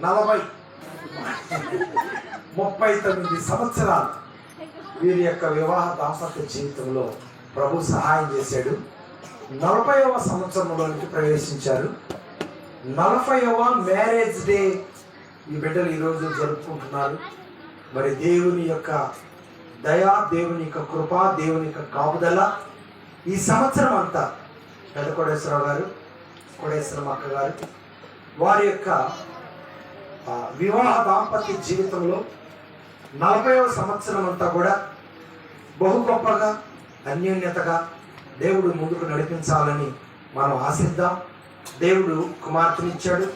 నలభై ముప్పై తొమ్మిది సంవత్సరాలు వీరి యొక్క వివాహ దాంపత్య జీవితంలో ప్రభు సహాయం చేశాడు. నలభైవ సంవత్సరంలోనికి ప్రవేశించారు. నలభైవ మ్యారేజ్ డే ఈ బిడ్డలు ఈరోజు జరుపుకుంటున్నారు. మరి దేవుని యొక్క దయా దేవుని యొక్క కృప దేవుని యొక్క కాపుదల ఈ సంవత్సరం అంతా పెద్ద కోడేశ్వరరావు గారు కోడేశ్వరం అక్క గారు వారి యొక్క వివాహ దాంపత్య జీవితంలో నలభైవ సంవత్సరం అంతా కూడా బహు గొప్పగా అన్యోన్యతగా దేవుడు ముందుకు నడిపించాలని మనం ఆశిద్దాం. దేవుడు కుమార్తెనిచ్చాడు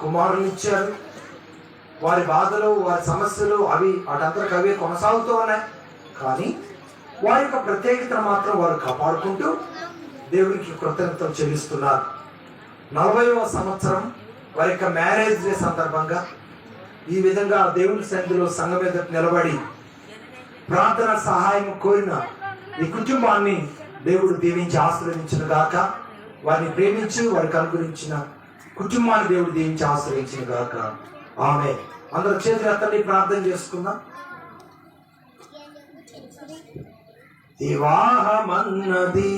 కుమారునిచ్చాడు. వారి బాధలు వారి సమస్యలు అవి వాటంతరకు అవే కొనసాగుతూ ఉన్నాయి. కానీ వారి యొక్క ప్రత్యేకతను మాత్రం వారు కాపాడుకుంటూ దేవుడికి కృతజ్ఞతలు చెల్లిస్తున్నారు. నలభైవ సంవత్సరం వారి యొక్క మ్యారేజ్ డే సందర్భంగా ఈ విధంగా దేవుని సన్నిధిలో సంఘం మీద నిలబడి ప్రార్థన సహాయం కోరిన ఈ కుటుంబాన్ని దేవుడు దీవించి ఆశ్రయించిన గాక వారిని ప్రేమించి వారికి అనుగ్రహించిన కుటుంబాన్ని దేవుడు దీవించి ఆశ్రయించిన గాక. ఆమె అందరు చేతులు అతన్ని ప్రార్థన చేసుకుందాం. వివాహమన్నది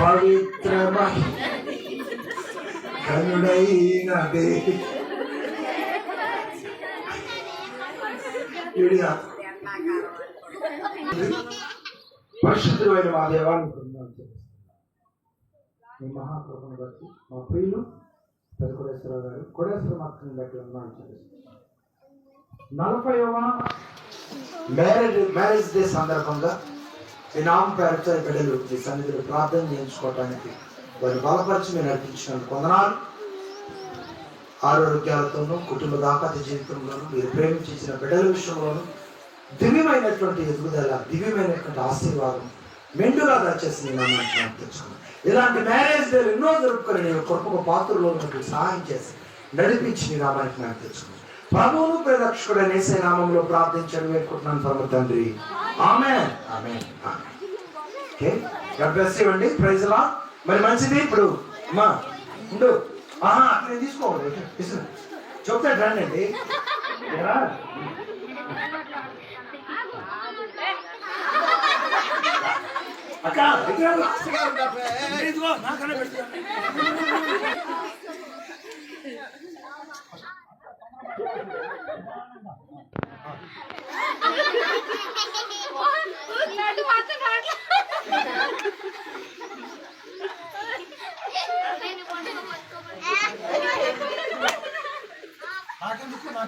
పవిత్రమహి కనుడైనదే పరిశుద్ధమైన మా దేవాన్ని పొందాలి మీ మహాప్రభుని బట్టి మా ప్రియులు పెద్ద కోడేశ్వరరావు గారు కోడేశ్వర మాత్రం బట్టి ఉన్నాను చేస్తున్నాను నలభైవ మ్యారేజ్ మ్యారేజ్ డే సందర్భంగా ఈ నామ పేరుతో ఈ బిడ్డలు మీ సన్నిధిలో ప్రార్థన చేయించుకోవటానికి వారి బలపరిచి మీరు నడిపించినందుకు వందనాలు. ఆరోగ్యాలతోనూ కుటుంబ దాపత జీవితంలోనూ మీరు ప్రేమించిన బిడ్డల విషయంలోనూ దివ్యమైనటువంటి ఎదుగుదల దివ్యమైనటువంటి ఆశీర్వాదం మెండుగా దయచేసి నేను అన్నట్టు ఇలాంటి మ్యారేజ్ డేలు ఎన్నో జరుపుకొని నేను కృపకు పాత్రలో నాకు సహాయం చేసి నడిపించి నీ నామానికి నాకు తెచ్చుకున్నాను ప్రభువును ప్రేరక్షకుడు అనేసే నామంలో ప్రార్థించడం వేడుకుంటున్నాను పరమ తండ్రి. ఆమె ఆమె okay God bless you praise Lord మరి మంచిది? ఇప్పుడు అమ్మా ఉండు. ఆహా అక్కడ తీసుకోవాలి ఇసు. చెప్తే రండి అక్క ఇక్కడ నాకన్నా పెట్టుకో. లడ్డు మాత్రం రావట్లేదు. నేను పండుగ